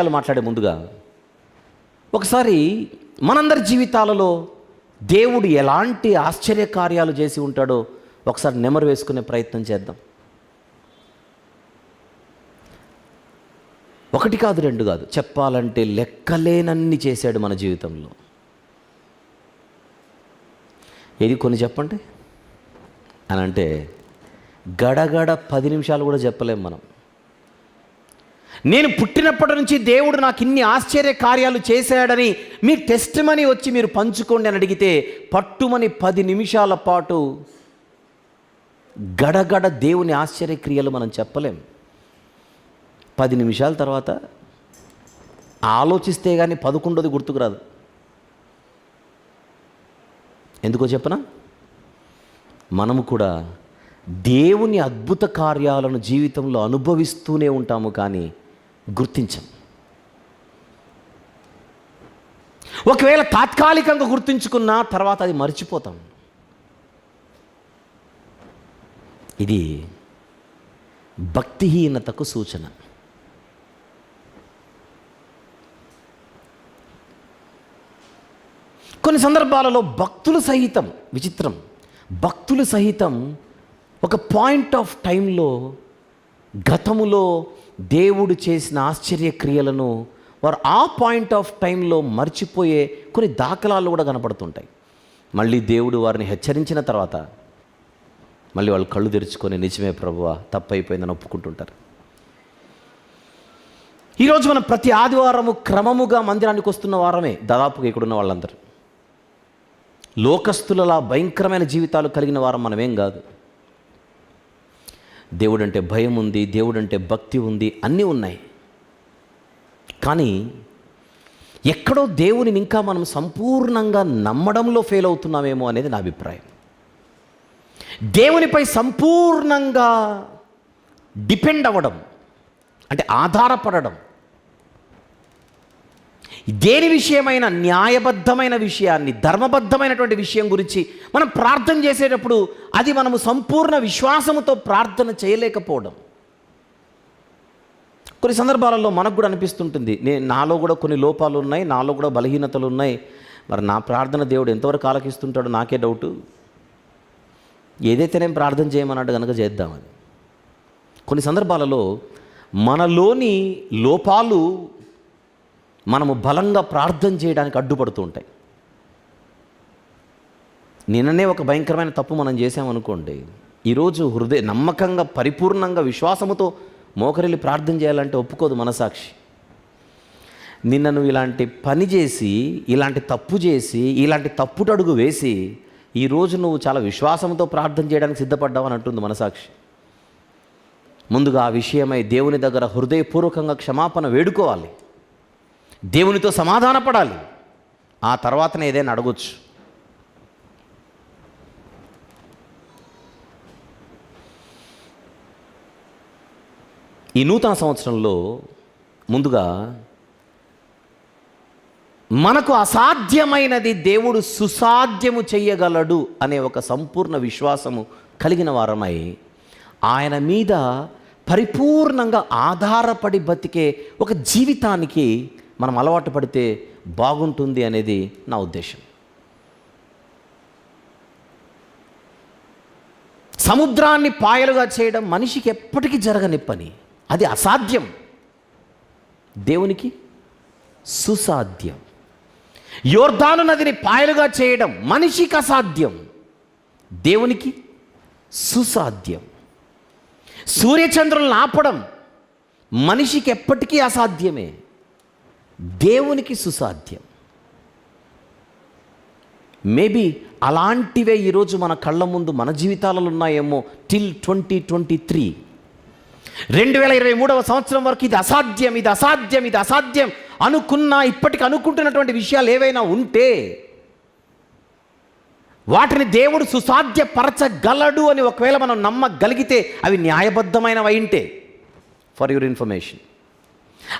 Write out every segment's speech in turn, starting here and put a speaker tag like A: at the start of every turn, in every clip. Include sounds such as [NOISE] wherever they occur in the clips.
A: విషయాలు మాట్లాడే ముందుగా ఒకసారి మనందరి జీవితాలలో దేవుడు ఎలాంటి ఆశ్చర్య కార్యాలు చేసి ఉంటాడో ఒకసారి నెమరు వేసుకునే ప్రయత్నం చేద్దాం. ఒకటి కాదు రెండు కాదు చెప్పాలంటే లెక్కలేనన్ని చేశాడు మన జీవితంలో. ఏది కొన్ని చెప్పండి? అని అంటే గడగడ పది నిమిషాలు కూడా చెప్పలేం మనం. నేను పుట్టినప్పటి నుంచి దేవుడు నాకు ఇన్ని ఆశ్చర్య కార్యాలు చేశాడని మీ టెస్ట్ మనీ వచ్చి మీరు పంచుకోండి అని అడిగితే పట్టుమని పది నిమిషాల పాటు గడగడ దేవుని ఆశ్చర్యక్రియలు మనం చెప్పలేం. పది నిమిషాల తర్వాత ఆలోచిస్తే కానీ పదకొండోది గుర్తుకురాదు ఎందుకో చెప్పనా? మనము కూడా దేవుని అద్భుత కార్యాలను జీవితంలో అనుభవిస్తూనే ఉంటాము కానీ గుర్తించం. ఒకవేళ తాత్కాలికంగా గుర్తించుకున్నా తర్వాత అది మర్చిపోతాం. ఇది భక్తిహీనతకు సూచన. కొన్ని సందర్భాలలో భక్తులు సహితం విచిత్రం భక్తులు సహితం ఒక పాయింట్ ఆఫ్ టైంలో గతములో దేవుడు చేసిన ఆశ్చర్య క్రియలను వారు ఆ పాయింట్ ఆఫ్ టైంలో మర్చిపోయే కొన్ని దాఖలాలు కూడా కనపడుతుంటాయి. మళ్ళీ దేవుడు వారిని హెచ్చరించిన తర్వాత మళ్ళీ వాళ్ళు కళ్ళు తెరుచుకొని నిజమే ప్రభువా తప్పైపోయిందని ఒప్పుకుంటుంటారు. ఈరోజు మనం ప్రతి ఆదివారము క్రమముగా మందిరానికి వస్తున్న వారమే దాదాపుగా ఇక్కడున్న వాళ్ళందరూ. లోకస్తులలా భయంకరమైన జీవితాలు కలిగిన వారం మనమేం కాదు. దేవుడంటే భయం ఉంది దేవుడంటే భక్తి ఉంది అన్నీ ఉన్నాయి. కానీ ఎక్కడో దేవునిని ఇంకా మనం సంపూర్ణంగా నమ్మడంలో ఫెయిల్ అవుతున్నామేమో అనేది నా అభిప్రాయం. దేవునిపై సంపూర్ణంగా డిపెండ్ అవ్వడం అంటే ఆధారపడడం దేని విషయమైన న్యాయబద్ధమైన విషయాన్ని ధర్మబద్ధమైనటువంటి విషయం గురించి మనం ప్రార్థన చేసేటప్పుడు అది మనము సంపూర్ణ విశ్వాసముతో ప్రార్థన చేయలేకపోవడం. కొన్ని సందర్భాలలో మనకు కూడా అనిపిస్తుంటుంది నేను నాలో కూడా కొన్ని లోపాలు ఉన్నాయి నాలో కూడా బలహీనతలు ఉన్నాయి మరి నా ప్రార్థన దేవుడు ఎంతవరకు ఆలకిస్తుంటాడో నాకే డౌటు. ఏదైతే నేను ప్రార్థన చేయమన్నాడు కనుక చేద్దామని. కొన్ని సందర్భాలలో మనలోని లోపాలు మనము బలంగా ప్రార్థన చేయడానికి అడ్డుపడుతూ ఉంటాయి. నిన్ననే ఒక భయంకరమైన తప్పు మనం చేసామనుకోండి ఈరోజు హృదయ నమ్మకంగా పరిపూర్ణంగా విశ్వాసముతో మోకరిల్లి ప్రార్థన చేయాలంటే ఒప్పుకోదు మనసాక్షి. నిన్న నువ్వు ఇలాంటి పని చేసి ఇలాంటి తప్పు చేసి ఇలాంటి తప్పుటడుగు వేసి ఈరోజు నువ్వు చాలా విశ్వాసంతో ప్రార్థన చేయడానికి సిద్ధపడ్డావు అని అంటుంది మనసాక్షి. ముందుగా ఆ విషయమై దేవుని దగ్గర హృదయపూర్వకంగా క్షమాపణ వేడుకోవాలి. దేవునితో సమాధానపడాలి. ఆ తర్వాతనే ఏదైనా అడగొచ్చు. ఈ నూతన సంవత్సరంలో ముందుగా మనకు అసాధ్యమైనది దేవుడు సుసాధ్యము చెయ్యగలడు అనే ఒక సంపూర్ణ విశ్వాసము కలిగిన వారమై ఆయన మీద పరిపూర్ణంగా ఆధారపడి బతికే ఒక జీవితానికి మనం అలవాటు పడితే బాగుంటుంది అనేది నా ఉద్దేశం. సముద్రాన్ని పాయలుగా చేయడం మనిషికి ఎప్పటికీ జరగని పని. అది అసాధ్యం. దేవునికి సుసాధ్యం. యోర్ధాను నదిని పాయలుగా చేయడం మనిషికి అసాధ్యం. దేవునికి సుసాధ్యం. సూర్యచంద్రులను ఆపడం మనిషికి ఎప్పటికీ అసాధ్యమే. దేవునికి సుసాధ్యం. మేబీ అలాంటివే ఈరోజు మన కళ్ళ ముందు మన జీవితాలలో ఉన్నాయేమో టిల్ ట్వంటీ ట్వంటీ త్రీ. రెండు వేల ఇరవై మూడవ సంవత్సరం వరకు ఇది అసాధ్యం ఇది అసాధ్యం ఇది అసాధ్యం అనుకున్నా ఇప్పటికి అనుకుంటున్నటువంటి విషయాలు ఏవైనా ఉంటే వాటిని దేవుడు సుసాధ్యపరచగలడు అని ఒకవేళ మనం నమ్మగలిగితే అవి న్యాయబద్ధమైనవి ఉంటే. ఫర్ యువర్ ఇన్ఫర్మేషన్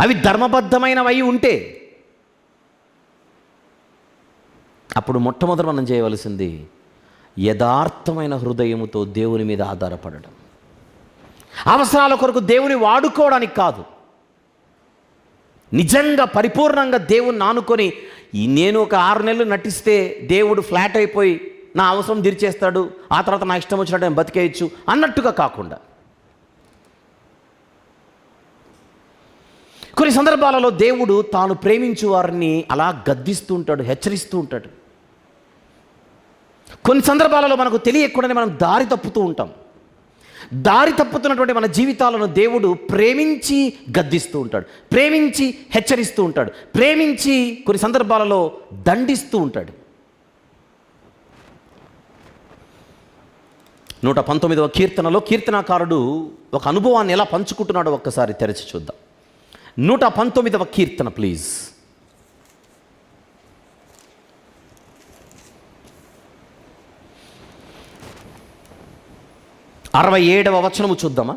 A: అవి ధర్మబద్ధమైనవి ఉంటే అప్పుడు మొట్టమొదటి మనం చేయవలసింది యథార్థమైన హృదయముతో దేవుని మీద ఆధారపడడం. అవసరాల కొరకు దేవుని వాడుకోవడానికి కాదు. నిజంగా పరిపూర్ణంగా దేవుణ్ణి ఆనుకొని నేను ఒక ఆరు నెలలు నటిస్తే దేవుడు ఫ్లాట్ అయిపోయి నా అవసరం తీర్చేస్తాడు ఆ తర్వాత నా ఇష్టం వచ్చినట్టు నేను బతికేయచ్చు అన్నట్టుగా కాకుండా. కొన్ని సందర్భాలలో దేవుడు తాను ప్రేమించు వారిని అలా గద్దిస్తూ ఉంటాడు హెచ్చరిస్తూ ఉంటాడు. కొన్ని సందర్భాలలో మనకు తెలియకుండానే మనం దారి తప్పుతూ ఉంటాం. దారి తప్పుతున్నటువంటి మన జీవితాలను దేవుడు ప్రేమించి గద్దిస్తూ ఉంటాడు ప్రేమించి హెచ్చరిస్తూ ఉంటాడు ప్రేమించి కొన్ని సందర్భాలలో దండిస్తూ ఉంటాడు. నూట పంతొమ్మిదవ కీర్తనలో కీర్తనాకారుడు ఒక అనుభవాన్ని ఎలా పంచుకుంటున్నాడో ఒక్కసారి తెరచి చూద్దాం. నూట పంతొమ్మిదవ కీర్తన ప్లీజ్ అరవై ఏడవ వచనము చూద్దామా?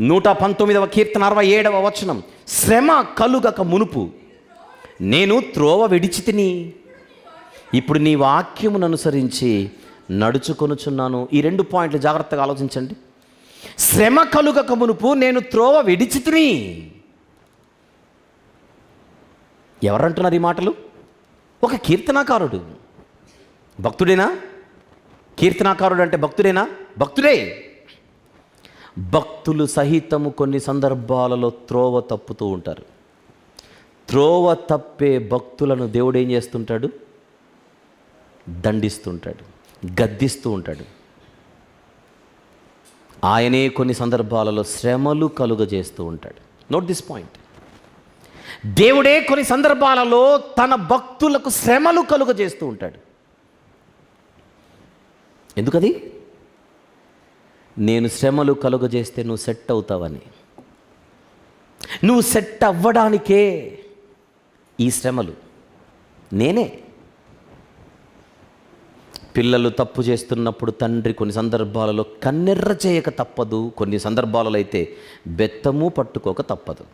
A: నూట పంతొమ్మిదవ కీర్తన అరవై ఏడవ వచనం. శ్రమ కలుగక మునుపు నేను త్రోవ విడిచి తిని ఇప్పుడు నీ వాక్యమును అనుసరించి నడుచుకొనుచున్నాను. ఈ రెండు పాయింట్లు జాగ్రత్తగా ఆలోచించండి. శ్రమ కలుగక మునుపు నేను త్రోవ విడిచితిని. ఎవరంటున్నారు ఈ మాటలు? ఒక కీర్తనాకారుడు. భక్తుడేనా? కీర్తనాకారుడు అంటే భక్తుడేనా? భక్తుడే. భక్తులు సహితము కొన్ని సందర్భాలలో త్రోవ తప్పుతూ ఉంటారు. త్రోవ తప్పే భక్తులను దేవుడు ఏం చేస్తుంటాడు? దండిస్తుంటాడు గద్దిస్తూ ఉంటాడు. ఆయనే కొన్ని సందర్భాలలో శ్రమలు కలుగజేస్తూ ఉంటాడు. నోట్ దిస్ పాయింట్ దేవుడే కొన్ని సందర్భాలలో తన భక్తులకు శ్రమలు కలుగజేస్తూ ఉంటాడు. ఎందుకది? నేను శ్రమలు కలుగజేస్తే నువ్వు సెట్ అవుతావని. నువ్వు సెట్ అవ్వడానికే ఈ శ్రమలు. నేనే. పిల్లలు తప్పు చేస్తున్నప్పుడు తండ్రి కొన్ని సందర్భాలలో కన్నెర్ర చేయక తప్పదు. కొన్ని సందర్భాలలో అయితే బెత్తము పట్టుకోక తప్పదు.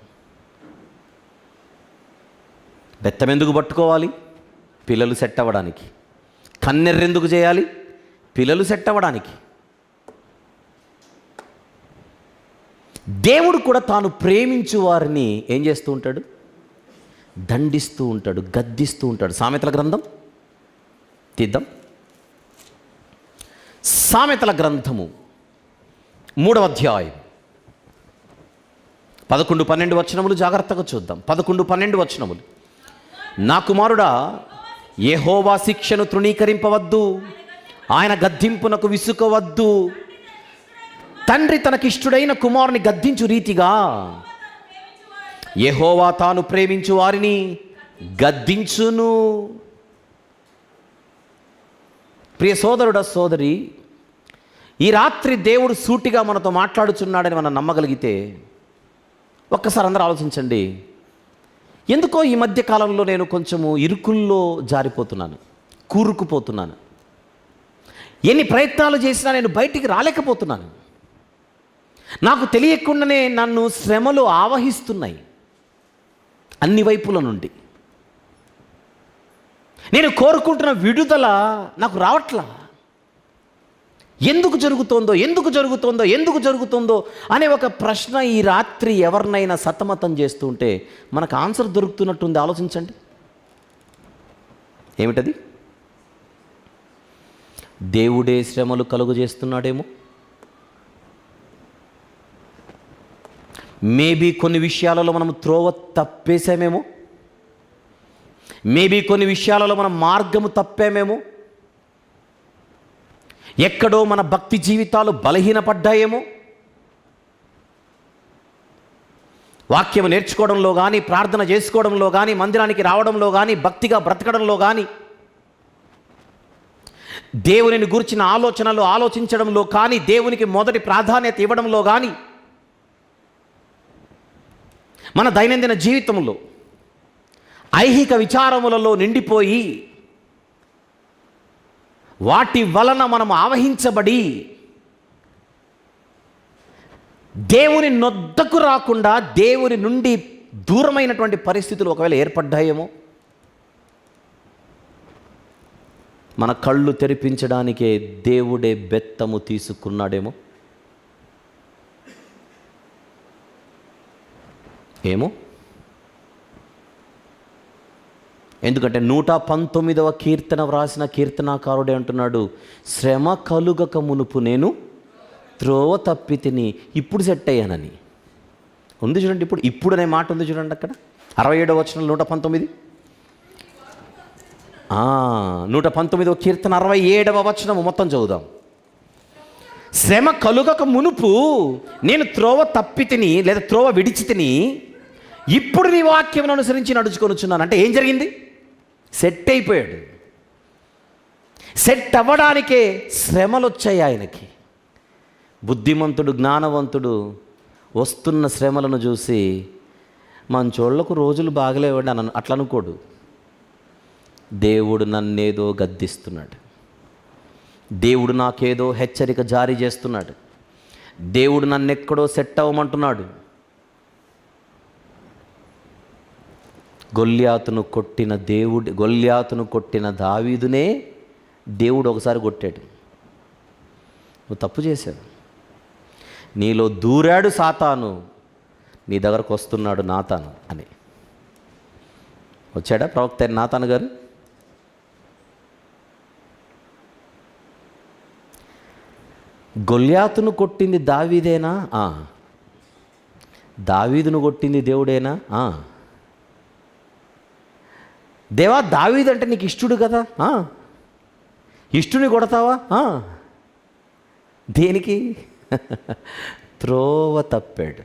A: బెత్తం ఎందుకు పట్టుకోవాలి? పిల్లలు సెట్ అవ్వడానికి. కన్నెర్రెందుకు చేయాలి? పిల్లలు సెట్ అవ్వడానికి. దేవుడు కూడా తాను ప్రేమించు వారిని ఏం చేస్తూ ఉంటాడు? దండిస్తూ ఉంటాడు గద్దిస్తూ ఉంటాడు. సామెతల గ్రంథం? తీద్దాం. సామెతల గ్రంథము మూడవ అధ్యాయం. పదకొండు పన్నెండు వచనములు జాగ్రత్తగా చూద్దాం. పదకొండు పన్నెండు వచనములు. నా కుమారుడా ఏహోవా శిక్షను తృణీకరింపవద్దు ఆయన గద్దింపునకు విసుకవద్దు. తండ్రి తనకిష్టుడైన కుమారుని గద్దించు రీతిగా ఏహోవా తాను ప్రేమించు వారిని గద్దించును. ప్రియ సోదరుడ సోదరి ఈ రాత్రి దేవుడు సూటిగా మనతో మాట్లాడుచున్నాడని మనం నమ్మగలిగితే ఒక్కసారి అందరూ ఆలోచించండి. ఎందుకో ఈ మధ్య కాలంలో నేను కొంచెము ఇరుకుల్లో జారిపోతున్నాను కూరుకుపోతున్నాను. ఎన్ని ప్రయత్నాలు చేసినా నేను బయటికి రాలేకపోతున్నాను. నాకు తెలియకుండానే నన్ను శ్రమలు ఆవహిస్తున్నాయి అన్ని వైపుల నుండి. నేను కోరుకుంటున్న విడుదల నాకు రావట్లా? ఎందుకు జరుగుతోందో ఎందుకు జరుగుతోందో ఎందుకు జరుగుతుందో అనే ఒక ప్రశ్న ఈ రాత్రి ఎవరినైనా సతమతం చేస్తుంటే మనకు ఆన్సర్ దొరుకుతున్నట్టుంది. ఆలోచించండి. ఏమిటది? దేవుడే శ్రమలు కలుగు చేస్తున్నాడేమో మేబీ కొన్ని విషయాలలో మనం త్రోవ తప్పేసామేమో మేబీ కొన్ని విషయాలలో మనం మార్గము తప్పామేమో ఎక్కడో మన భక్తి జీవితాలు బలహీనపడ్డాయేమో. వాక్యం నేర్చుకోవడంలో కానీ ప్రార్థన చేసుకోవడంలో కానీ మందిరానికి రావడంలో కానీ భక్తిగా బ్రతకడంలో కానీ దేవునిని గురించిన ఆలోచనలు ఆలోచించడంలో కానీ దేవునికి మొదటి ప్రాధాన్యత ఇవ్వడంలో కానీ మన దైనందిన జీవితంలో ఐహిక విచారములలో నిండిపోయి వాటి వలన మనం ఆవహించబడి దేవుని నొద్దకు రాకుండా దేవుని నుండి దూరమైనటువంటి పరిస్థితులు ఒకవేళ ఏర్పడ్డాయేమో? మన కళ్ళు తెరిపించడానికే దేవుడే బెత్తము తీసుకున్నాడేమో? ఏమో? ఎందుకంటే నూట పంతొమ్మిదవ కీర్తన వ్రాసిన కీర్తనాకారుడే అంటున్నాడు శ్రమ కలుగక మునుపు నేను త్రోవ తప్పి తిని ఇప్పుడు సెట్ అయ్యానని. ఉంది చూడండి ఇప్పుడు ఇప్పుడు అనే మాట ఉంది చూడండి అక్కడ. అరవై ఏడవ వచ్చిన నూట పంతొమ్మిది. నూట పంతొమ్మిదవ కీర్తన అరవై ఏడవ వచనము మొత్తం చదువుదాం. శ్రమ కలుగక మునుపు నేను త్రోవ తప్పి తిని లేదా త్రోవ విడిచి తిని ఇప్పుడు నీ వాక్యం అనుసరించి నడుచుకొనుచున్నాను అంటే ఏం జరిగింది? సెట్ అయిపోయాడు. సెట్ అవ్వడానికే శ్రమలు వచ్చాయి ఆయనకి. బుద్ధిమంతుడు జ్ఞానవంతుడు వస్తున్న శ్రమలను చూసి మంచోళ్ళకు రోజులు బాగలేవాడు అని అట్లా అనుకోడు. దేవుడు నన్నేదో గద్దిస్తున్నాడు. దేవుడు నాకేదో హెచ్చరిక జారీ చేస్తున్నాడు. దేవుడు నన్నెక్కడో సెట్ అవ్వమంటున్నాడు. గొల్యాతును కొట్టిన దేవుడి గొల్యాతును కొట్టిన దావీదునే దేవుడు ఒకసారి కొట్టాడు. నువ్వు తప్పు చేశావు. నీలో దూరాడు సాతాను నీ దగ్గరకు వస్తున్నాడు నాతాను అని. వచ్చాడా ప్రవక్త నాతాను గారు? గొల్యాతును కొట్టింది దావీదేనా? దావీదును కొట్టింది దేవుడేనా? దేవా దావీదంటే నీకు ఇష్టుడు కదా? ఇష్టుని కొడతావా? దేనికి? [LAUGHS] త్రోవ తప్పాడు.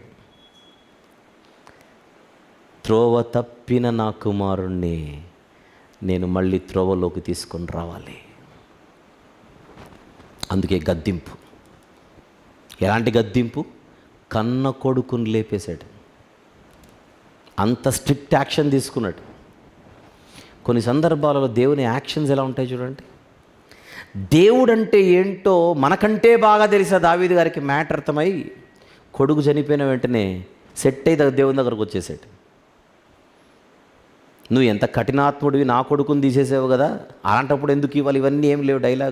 A: త్రోవ తప్పిన నా కుమారుణ్ణి నేను మళ్ళీ త్రోవలోకి తీసుకొని రావాలి. అందుకే గద్దింపు. ఎలాంటి గద్దింపు? కన్న కొడుకుని లేపేశాడు. అంత స్ట్రిక్ట్ యాక్షన్ తీసుకున్నాడు. కొన్ని సందర్భాలలో దేవుని యాక్షన్స్ ఎలా ఉంటాయి చూడండి. దేవుడు అంటే ఏంటో మనకంటే బాగా తెలిసే దావీదు గారికి మ్యాటర్ అర్థమై కొడుకు చనిపోయిన వెంటనే సెట్ అయి దేవుని దగ్గరకు వచ్చేసాడు. నువ్వు ఎంత కఠినాత్ముడివి నా కొడుకుని తీసేసావు కదా అలాంటప్పుడు ఎందుకు ఇవ్వాలి? ఇవన్నీ ఏం లేవు డైలాగ్